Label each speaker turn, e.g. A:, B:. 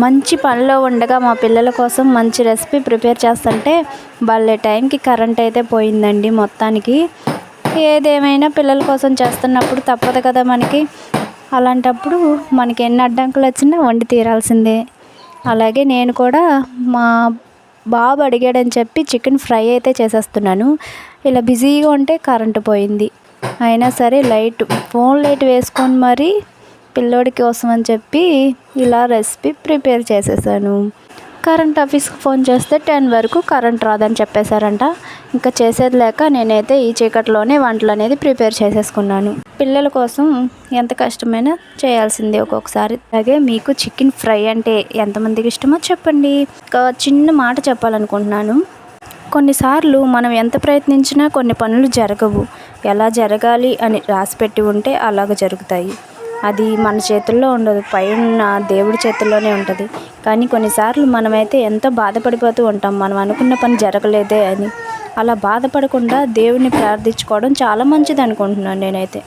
A: మంచి పనిలో ఉండగా మా పిల్లల కోసం మంచి రెసిపీ ప్రిపేర్ చేస్తుంటే వాళ్ళే టైంకి కరెంట్ అయితే పోయిందండి మొత్తానికి. ఏదేమైనా పిల్లల కోసం చేస్తున్నప్పుడు తప్పదు కదా మనకి. అలాంటప్పుడు మనకి ఎన్ని అడ్డంకులు వచ్చినా వండి తీరాల్సిందే. అలాగే నేను కూడా మా బాబు అడిగాడని చెప్పి చికెన్ ఫ్రై అయితే చేసేస్తున్నాను. ఇలా బిజీగా ఉంటే కరెంటు పోయింది. అయినా సరే లైట్ ఫోన్ లైట్ వేసుకొని మరీ పిల్లోడి కోసం అని చెప్పి ఇలా రెసిపీ ప్రిపేర్ చేసేసాను. కరెంట్ ఆఫీస్కి ఫోన్ చేస్తే టెన్ వరకు కరెంట్ రాదని చెప్పేశారంట. ఇంకా చేసేది లేక నేనైతే ఈ చీకట్లోనే వంటలు అనేది ప్రిపేర్ చేసేసుకున్నాను. పిల్లల కోసం ఎంత కష్టమైనా చేయాల్సిందే ఒక్కొక్కసారి. అలాగే మీకు చికెన్ ఫ్రై అంటే ఎంతమందికి ఇష్టమో చెప్పండి. ఒక చిన్న మాట చెప్పాలనుకుంటున్నాను. కొన్నిసార్లు మనం ఎంత ప్రయత్నించినా కొన్ని పనులు జరగవు. ఎలా జరగాలి అని రాసిపెట్టి ఉంటే అలాగ జరుగుతాయి. అది మన చేతుల్లో ఉండదు. పై ఉన్న దేవుడి చేతుల్లోనే ఉంటుంది. కానీ కొన్నిసార్లు మనమైతే ఎంతో బాధపడిపోతూ ఉంటాం. మనం అనుకున్న పని జరగలేదే అని. అలా బాధపడకుండా దేవుడిని ప్రార్థించుకోవడం చాలా మంచిది అనుకుంటున్నాను నేనైతే.